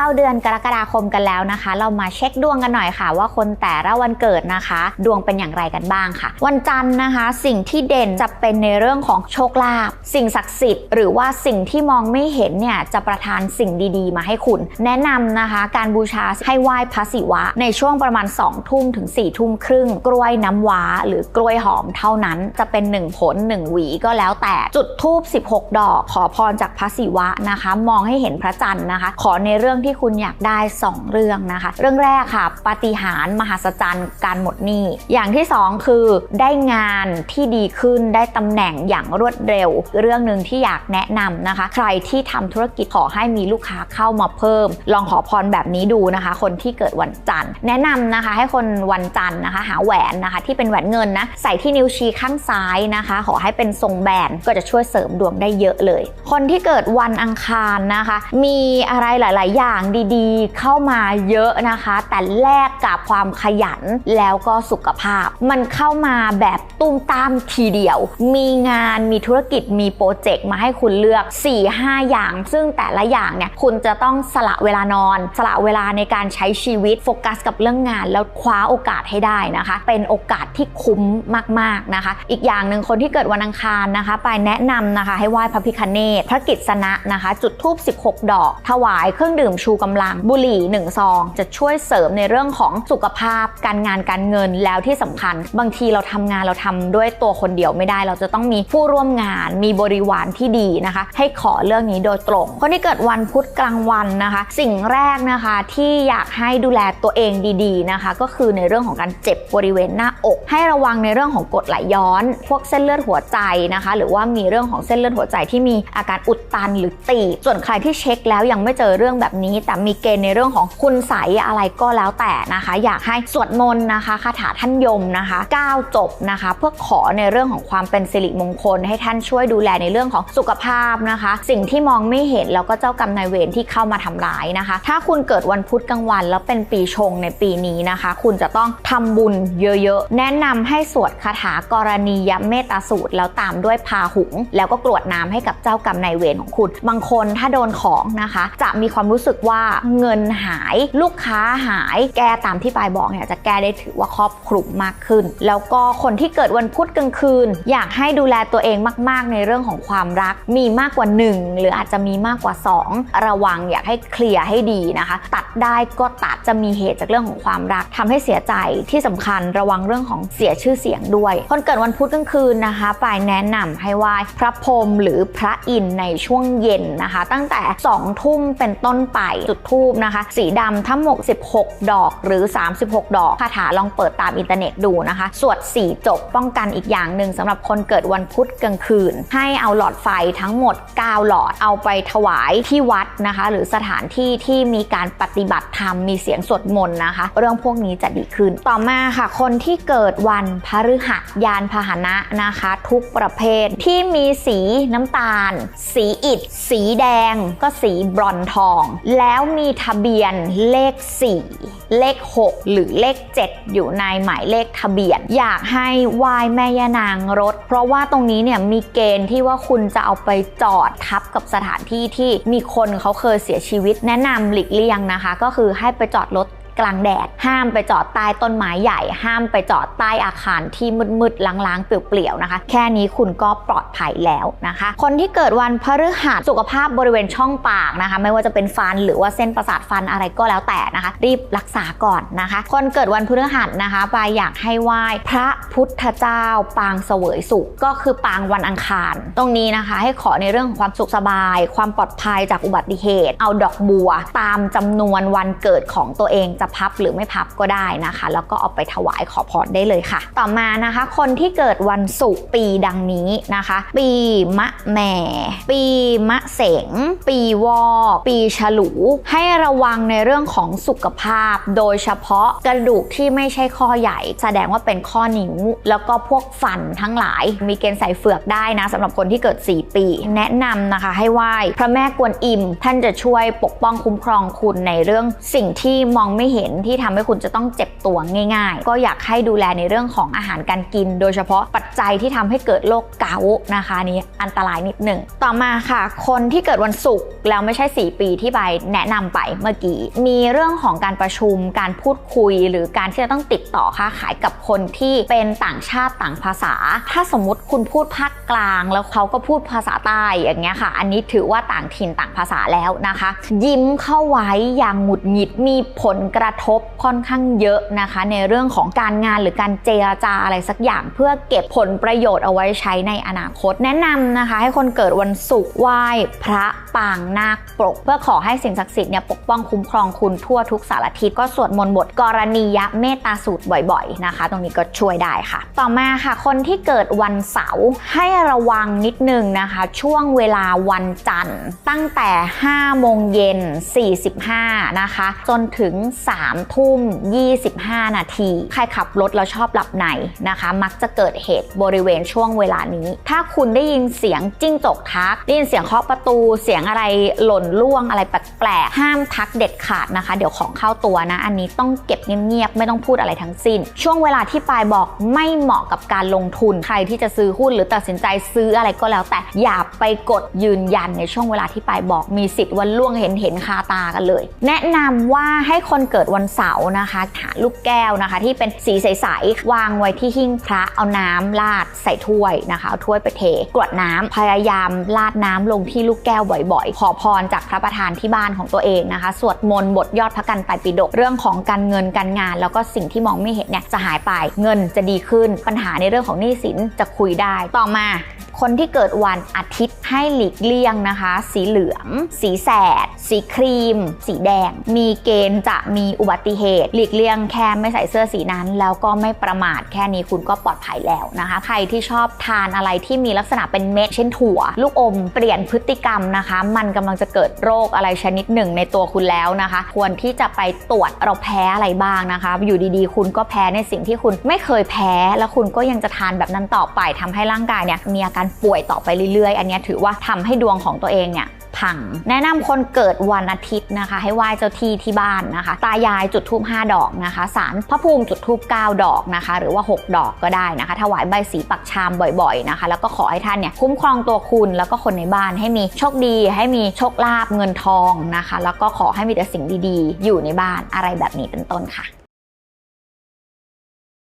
เข้าเดือนกรกฎาคมกันแล้วนะคะ เรามาเช็คดวงกันหน่อยค่ะ ว่าคนแต่ละวันเกิดนะคะ ดวงเป็นอย่างไรกันบ้างค่ะ วันจันทร์นะคะ สิ่งที่เด่นจะเป็นในเรื่องของโชคลาภสิ่งศักดิ์สิทธิ์หรือว่าสิ่งที่มองไม่เห็นเนี่ยจะประทานสิ่งดีๆ มาให้คุณ แนะนำนะคะ การบูชาให้ไหว้พระศิวะ ในช่วงประมาณ2ทุ่มถึง4ี่ทุ่มครึ่ง กล้วยน้ำว้า หรือกล้วยหอมเท่านั้นจะเป็น 1 ผล 1 หวีก็แล้วแต่จุดทูบ16 ดอก ขอพรจากพระศิวะนะคะ มองให้เห็นพระจันทร์นะคะ ขอในเรื่องที่ที่คุณอยากได้ 2 เรื่องนะคะ เรื่องแรกค่ะปาฏิหาริย์มหัศจรรย์การหมดหนี้ อย่างที่ 2 คือได้งานที่ดีขึ้นได้ตำแหน่งอย่างรวดเร็ว เรื่องหนึ่งที่อยากแนะนำนะคะ ใครที่ทำธุรกิจขอให้มีลูกค้าเข้ามาเพิ่ม ลองขอพรแบบนี้ดูนะคะ คนที่เกิดวันจันทร์ แนะนำนะคะให้คนวันจันทร์นะคะ หาแหวนนะคะ ที่เป็นแหวนเงินนะใส่ที่นิ้วชี้ข้างซ้ายนะคะ ขอให้เป็นทรงแบนก็จะช่วยเสริมดวงได้เยอะเลย คนที่เกิดวันอังคารนะคะ มีอะไรหลาย ๆ อย่างดีๆ เข้ามาเยอะนะคะ แต่แลกกับความขยันแล้วก็สุขภาพ มันเข้ามาแบบตุ้มตามทีเดียว มีงานมีธุรกิจมีโปรเจกต์มาให้คุณเลือก 4-5 อย่าง ซึ่งแต่ละอย่างเนี่ยคุณจะต้องสละเวลานอน สละเวลาในการใช้ชีวิตโฟกัสกับเรื่องงาน แล้วคว้าโอกาสให้ได้นะคะ เป็นโอกาสที่คุ้มมากๆนะคะ อีกอย่างหนึ่งคนที่เกิดวันอังคารนะคะ ไปแนะนำนะคะ ให้ไหว้พระพิคเนตพระกิตสนะนะคะ จุดธูป16 ดอก ถวายเครื่องดื่มชูกำลังบุหรี่1ซองจะช่วยเสริมในเรื่องของสุขภาพ การงานการเงินแล้วที่สำคัญ บางทีเราทำงานเราทำด้วยตัวคนเดียวไม่ได้ เราจะต้องมีผู้ร่วมงานมีบริวารที่ดีนะคะ ให้ขอเรื่องนี้โดยตรง คนที่เกิดวันพุธกลางวันนะคะ สิ่งแรกนะคะที่อยากให้ดูแลตัวเองดีๆนะคะ ก็คือในเรื่องของการเจ็บบริเวณหน้าอก ให้ระวังในเรื่องของกรดไหลย้อน พวกเส้นเลือดหัวใจนะคะ หรือว่ามีเรื่องของเส้นเลือดหัวใจที่มีอาการอุดตันหรือตีบส่วนใครที่เช็คแล้วยังไม่เจอเรื่องแบบนี้แต่มีเกณฑ์ในเรื่องของคุณใสอะไรก็แล้วแต่นะคะ อยากให้สวดมนต์นะคะคาถาท่านยมนะคะก้าวจบนะคะ เพื่อขอในเรื่องของความเป็นสิริมงคล ให้ท่านช่วยดูแลในเรื่องของสุขภาพนะคะ สิ่งที่มองไม่เห็นแล้วก็เจ้ากรรมนายเวรที่เข้ามาทำร้ายนะคะ ถ้าคุณเกิดวันพุธกลางวัน แล้วเป็นปีชงในปีนี้นะคะ คุณจะต้องทำบุญเยอะๆ แนะนำให้สวดคาถากรณียเมตตาสูตร แล้วตามด้วยพาหุง แล้วก็กรวดน้ำให้กับเจ้ากรรมนายเวรของคุณ บางคนถ้าโดนของนะคะ จะมีความรู้สึกว่าเงินหายลูกค้าหายแก้ตามที่ปายบอกเนี่ยจะแก้ได้ถือว่าครอบคลุมมากขึ้น แล้วก็คนที่เกิดวันพุธกลางคืน อยากให้ดูแลตัวเองมาก ๆ ในเรื่องของความรัก มีมากกว่า 1 หรืออาจจะมีมากกว่า 2 ระวังอยากให้เคลียร์ให้ดีนะคะ ตัดได้ก็ตัดจะมีเหตุจากเรื่องของความรักทำให้เสียใจที่สำคัญระวังเรื่องของเสียชื่อเสียงด้วย คนเกิดวันพุธกลางคืนนะคะปายแนะนำให้ไหว้พระพรหมหรือพระอินทร์ในช่วงเย็นนะคะ ตั้งแต่2ทุ่มเป็นต้นไปจุดทูบนะคะ สีดำทั้งหมด 16 ดอกหรือ 36 ดอกคาถาลองเปิดตามอินเทอร์เน็ตดูนะคะ สวด4จบป้องกันอีกอย่างหนึ่งสำหรับคนเกิดวันพุธกลางคืน ให้เอาหลอดไฟทั้งหมด 9 หลอดเอาไปถวายที่วัดนะคะ หรือสถานที่ที่มีการปฏิบัติธรรมมีเสียงสวดมนต์นะคะ เรื่องพวกนี้จะดีขึ้น ต่อมาค่ะ คนที่เกิดวันพฤหัสยานพาหนะนะคะ ทุกประเภทที่มีสีน้ำตาล สีอิฐ สีแดง ก็สีบรอนทองแล้วมีทะเบียนเลข 4 เลข 6 หรือเลข 7 อยู่ในหมายเลขทะเบียน อยากให้วายแม่ยานางรถ เพราะว่าตรงนี้เนี่ยมีเกณฑ์ที่ว่าคุณจะเอาไปจอดทับกับสถานที่ที่มีคนเขาเคยเสียชีวิตแนะนำหลีกเลี่ยงนะคะ ก็คือให้ไปจอดรถ กลางแดด ห้ามไปจอดใต้ต้นไม้ใหญ่ ห้ามไปจอดใต้อาคารที่มืดๆล้างๆ เปลี่ยวๆนะคะ แค่นี้คุณก็ปลอดภัยแล้วนะคะ คนที่เกิดวันพฤหัสสุขภาพบริเวณช่องปากนะคะ ไม่ว่าจะเป็นฟันหรือว่าเส้นประสาทฟันอะไรก็แล้วแต่นะคะ รีบรักษาก่อนนะคะ คนเกิดวันพฤหัสนะคะปายอยากให้ไหว้พระพุทธเจ้า ปางเสวยสุขก็คือปางวันอังคาร ตรงนี้นะคะ ให้ขอในเรื่องของความสุขสบาย ความปลอดภัยจากอุบัติเหตุ เอาดอกบัว ตามจำนวนวันเกิดของตัวเองจะพับหรือไม่พับก็ได้นะคะ แล้วก็เอาไปถวายขอพรได้เลยค่ะ ต่อมานะคะ คนที่เกิดวันศุกร์ปีดังนี้นะคะ ปีมะแม่ปีมะเสง ปีวอ ปีฉลู ให้ระวังในเรื่องของสุขภาพ โดยเฉพาะกระดูกที่ไม่ใช่ข้อใหญ่ แสดงว่าเป็นข้อนิ้ว แล้วก็พวกฟันทั้งหลาย มีเกณฑ์ใส่เฟือกได้นะสำหรับคนที่เกิด 4 ปี แนะนำนะคะให้ไหว้พระแม่กวนอิม ท่านจะช่วยปกป้องคุ้มครองคุณในเรื่องสิ่งที่มองไม่เห็นห็นที่ทำให้คุณจะต้องเจ็บตัวง่าย ๆ ก็อยากให้ดูแลในเรื่องของอาหารการกิน โดยเฉพาะปัจจัยที่ทำให้เกิดโรคเกาต์นะคะนี้อันตรายนิดหนึ่งต่อมาค่ะ คนที่เกิดวันศุกร์แล้วไม่ใช่ 4 ปีที่ใบแนะนำไปเมื่อกี้มีเรื่องของการประชุมการพูดคุย หรือการที่จะต้องติดต่อค้าขายกับคนที่เป็นต่างชาติต่างภาษา ถ้าสมมติคุณพูดภาคกลาง แล้วเขาก็พูดภาษาใต้อย่างเงี้ยค่ะ อันนี้ถือว่าต่างถิ่นต่างภาษาแล้วนะคะ ยิ้มเข้าไว้อย่างหงุดหงิดมีผลกระทบค่อนข้างเยอะนะคะ ในเรื่องของการงานหรือการเจรจาอะไรสักอย่าง เพื่อเก็บผลประโยชน์เอาไว้ใช้ในอนาคต แนะนำนะคะ ให้คนเกิดวันศุกร์ไหว้พระปางนาคปก เพื่อขอให้สิ่งศักดิ์สิทธิ์เนี่ยปกป้องคุ้มครองคุณทั่วทุกสารทิศก็สวดมนต์บทกรณียเมตตาสูตรบ่อยๆนะคะ ตรงนี้ก็ช่วยได้ค่ะ ต่อมาค่ะ คนที่เกิดวันเสาร์ให้ระวังนิดนึงนะคะ ช่วงเวลาวันจันทร์ ตั้งแต่5โมงเย็น45นะคะ จนถึง3 ทุ่ม 25 นาที ใครขับรถแล้วชอบหลับในนะคะ มักจะเกิดเหตุบริเวณช่วงเวลานี้ ถ้าคุณได้ยินเสียงจิ้งจกทัก ได้ยินเสียงเคาะประตู เสียงอะไรหล่นล่วงอะไรแปลกๆ ห้ามทักเด็ดขาดนะคะ เดี๋ยวของเข้าตัวนะ อันนี้ต้องเก็บเงียบๆ ไม่ต้องพูดอะไรทั้งสิ้น ช่วงเวลาที่ปายบอกไม่เหมาะกับการลงทุน ใครที่จะซื้อหุ้นหรือตัดสินใจซื้ออะไรก็แล้ว แต่อย่าไปกดยืนยันในช่วงเวลาที่ปายบอก มีสิทธิ์วันล่วงเห็นเห็นคาตากันเลย แนะนำว่าให้คนเกิดกิดวันเสาร์นะคะหาลูกแก้วนะคะ ที่เป็นสีใสๆวางไว้ที่หิ้งพระเอาน้ำราดใส่ถ้วยนะคะเอาถ้วยไปเทกรวดน้ำพยายามราดน้ำลงที่ลูกแก้วบ่อยๆ ขอพรจากพระประธานที่บ้านของตัวเองนะคะ สวดมนต์บทยอดพระกันไตรปิฎกเรื่องของการเงินการงาน แล้วก็สิ่งที่มองไม่เห็นเนี่ยจะหายไปเงินจะดีขึ้นปัญหาในเรื่องของหนี้สินจะคุยได้ต่อมา คนที่เกิดวันอาทิตย์ให้หลีกเลี่ยงนะคะ สีเหลือง สีแสด สีครีม สีแดง มีเกณฑ์จะมีอุบัติเหตุหลีกเลี่ยงแค่ไม่ใส่เสื้อสีนั้น แล้วก็ไม่ประมาทแค่นี้คุณก็ปลอดภัยแล้วนะคะ ใครที่ชอบทานอะไรที่มีลักษณะเป็นเม็ดเช่นถั่ว ลูกอมเปลี่ยนพฤติกรรมนะคะ มันกำลังจะเกิดโรคอะไรชนิดหนึ่งในตัวคุณแล้วนะคะ ควรที่จะไปตรวจเราแพ้อะไรบ้างนะคะ อยู่ดีๆ คุณก็แพ้ในสิ่งที่คุณไม่เคยแพ้ แล้วคุณก็ยังจะทานแบบนั้นต่อไปทำให้ร่างกายเนี่ยมีอาการป่วยต่อไปเรื่อยๆ อันนี้ถือว่าทำให้ดวงของตัวเองเนี่ยพังแนะนำคนเกิดวันอาทิตย์นะคะ ให้ไหว้เจ้าที่ที่บ้านนะคะ ตายายจุดธูป5ดอกนะคะสารพระภูมิจุดธูป9ดอกนะคะ หรือว่า 6 ดอกก็ได้นะคะ ถวายใบสีปักชามบ่อยๆนะคะ แล้วก็ขอให้ท่านเนี่ยคุ้มครองตัวคุณแล้วก็คนในบ้านให้มีโชคดี ให้มีโชคลาภเงินทองนะคะ แล้วก็ขอให้มีแต่สิ่งดีๆ อยู่ในบ้านอะไรแบบนี้เป็นต้นค่ะ